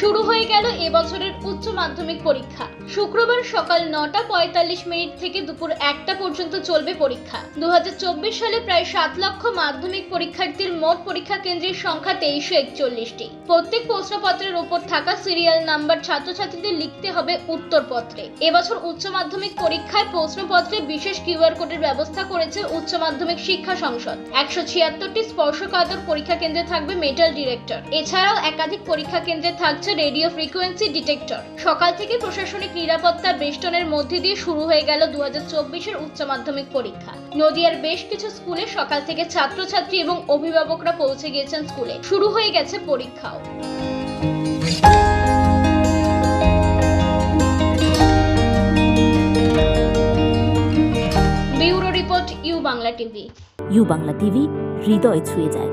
শুরু হয়ে গেল এবছরের উচ্চ মাধ্যমিক পরীক্ষা। শুক্রবার সকাল নটা পঁয়তাল্লিশ মিনিট থেকে দুপুর একটা পর্যন্ত চলবে পরীক্ষা। দু সালে প্রায় সাত লক্ষ মাধ্যমিক পরীক্ষার্থীর মোট পরীক্ষা কেন্দ্রের সংখ্যা তেইশশো একচল্লিশটি। প্রত্যেক প্রশ্নপত্রের উপর থাকা সিরিয়াল নাম্বার ছাত্রছাত্রীদের লিখতে হবে উত্তরপত্রে। এবছর উচ্চ মাধ্যমিক পরীক্ষায় প্রশ্নপত্রে বিশেষ কিউআর কোডের ব্যবস্থা করেছে উচ্চ মাধ্যমিক শিক্ষা সংসদ। একশো ছিয়াত্তরটি স্পর্শকাতর পরীক্ষা কেন্দ্রে থাকবে মেটাল ডিরেক্টর। এছাড়াও একাধিক পরীক্ষা কেন্দ্রে থাকছে রেডিও ফ্রিকোয়েন্সি ডিটেক্টর। সকাল থেকে প্রশাসনিক নিরাপত্তা বেষ্টনের মধ্যে দিয়ে শুরু হয়ে গেল দু হাজার উচ্চ মাধ্যমিক পরীক্ষা। নদিয়ার বেশ কিছু স্কুলে সকাল থেকে ছাত্রছাত্রী এবং অভিভাবকরা পৌঁছে গিয়েছেন স্কুলে। শুরু হয়ে গেছে পরীক্ষাও। Bureau report, U Bangla TV. U Bangla TV, হৃদয় ছুঁয়ে যায়।